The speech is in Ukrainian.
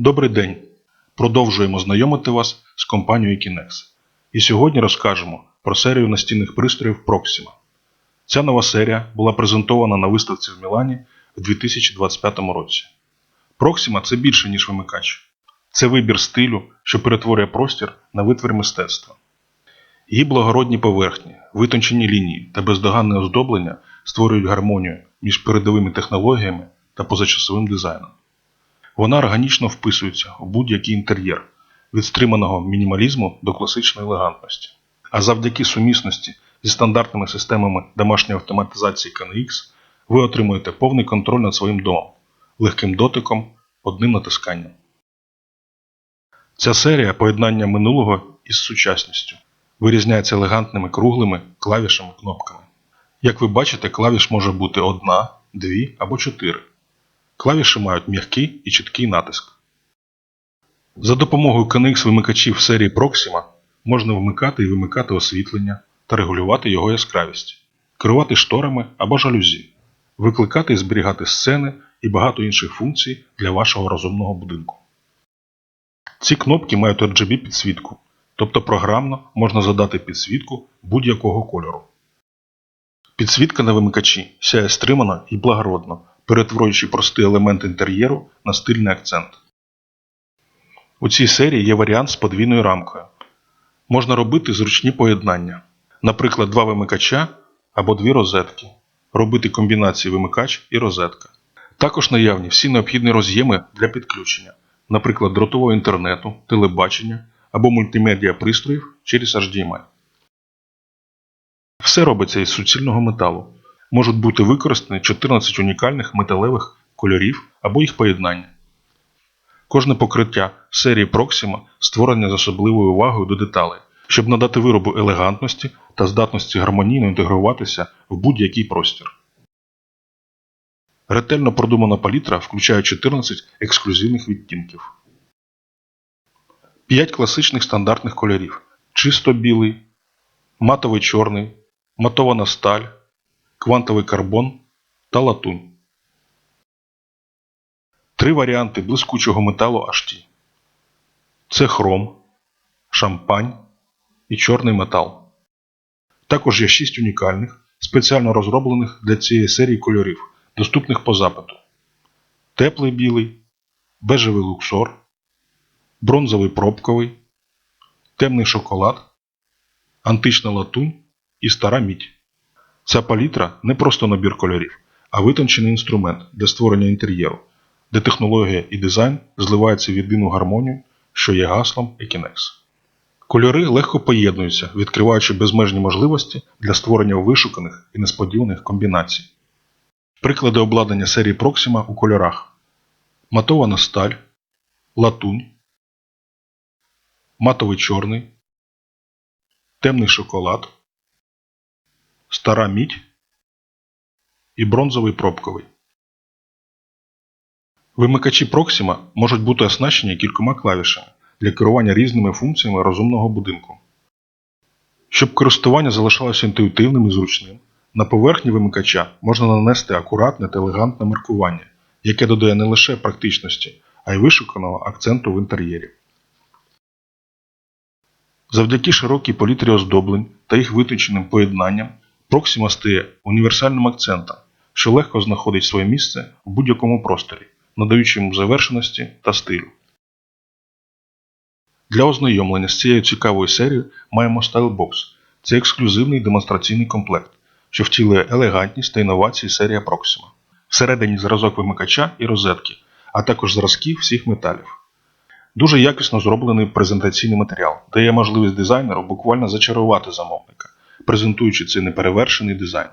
Добрий день! Продовжуємо знайомити вас з компанією Kinex. І сьогодні розкажемо про серію настінних пристроїв Proxima. Ця нова серія була презентована на виставці в Мілані в 2025 році. Proxima – це більше, ніж вимикач. Це вибір стилю, що перетворює простір на витвір мистецтва. Її благородні поверхні, витончені лінії та бездоганне оздоблення створюють гармонію між передовими технологіями та позачасовим дизайном. Вона органічно вписується в будь-який інтер'єр, від стриманого мінімалізму до класичної елегантності. А завдяки сумісності зі стандартними системами домашньої автоматизації KNX ви отримуєте повний контроль над своїм домом, легким дотиком, одним натисканням. Ця серія поєднання минулого із сучасністю вирізняється елегантними круглими клавішами кнопками. Як ви бачите, клавіш може бути одна, дві або чотири. Клавіші мають м'який і чіткий натиск. За допомогою KNX вимикачів серії Proxima можна вмикати і вимикати освітлення та регулювати його яскравість, керувати шторами або жалюзі, викликати і зберігати сцени і багато інших функцій для вашого розумного будинку. Ці кнопки мають RGB підсвітку, тобто програмно можна задати підсвітку будь-якого кольору. Підсвітка на вимикачі сяє стримано і благородно, перетворюючи простий елемент інтер'єру на стильний акцент. У цій серії є варіант з подвійною рамкою. Можна робити зручні поєднання, наприклад, два вимикача або дві розетки, робити комбінації вимикач і розетка. Також наявні всі необхідні роз'єми для підключення, наприклад, дротового інтернету, телебачення або мультимедіа пристроїв через HDMI. Все робиться із суцільного металу. Можуть бути використані 14 унікальних металевих кольорів або їх поєднання. Кожне покриття серії Proxima створене з особливою увагою до деталей, щоб надати виробу елегантності та здатності гармонійно інтегруватися в будь-який простір. Ретельно продумана палітра включає 14 ексклюзивних відтінків. 5 класичних стандартних кольорів: чисто білий, матовий чорний, матована сталь, квантовий карбон та латунь. Три варіанти блискучого металу HT. Це хром, шампань і чорний метал. Також є 6 унікальних, спеціально розроблених для цієї серії кольорів, доступних по запиту. Теплий білий, бежевий луксор, бронзовий пробковий, темний шоколад, антична латунь і стара мідь. Ця палітра не просто набір кольорів, а витончений інструмент для створення інтер'єру, де технологія і дизайн зливаються в єдину гармонію, що є гаслом Ekinex. Кольори легко поєднуються, відкриваючи безмежні можливості для створення вишуканих і несподіваних комбінацій. Приклади обладнання серії Proxima у кольорах: матована сталь, латунь, матовий чорний, темний шоколад, стара мідь і бронзовий пробковий. Вимикачі Proxima можуть бути оснащені кількома клавішами для керування різними функціями розумного будинку. Щоб користування залишалося інтуїтивним і зручним, на поверхні вимикача можна нанести акуратне та елегантне маркування, яке додає не лише практичності, а й вишуканого акценту в інтер'єрі. Завдяки широкій палітрі оздоблень та їх витонченим поєднанням Proxima стає універсальним акцентом, що легко знаходить своє місце в будь-якому просторі, надаючи йому завершеності та стилю. Для ознайомлення з цією цікавою серією маємо Stylebox. Це ексклюзивний демонстраційний комплект, що втілює елегантність та інновації серія Proxima. Всередині зразок вимикача і розетки, а також зразки всіх металів. Дуже якісно зроблений презентаційний матеріал дає можливість дизайнеру буквально зачарувати замовника, презентуючи цей неперевершений дизайн.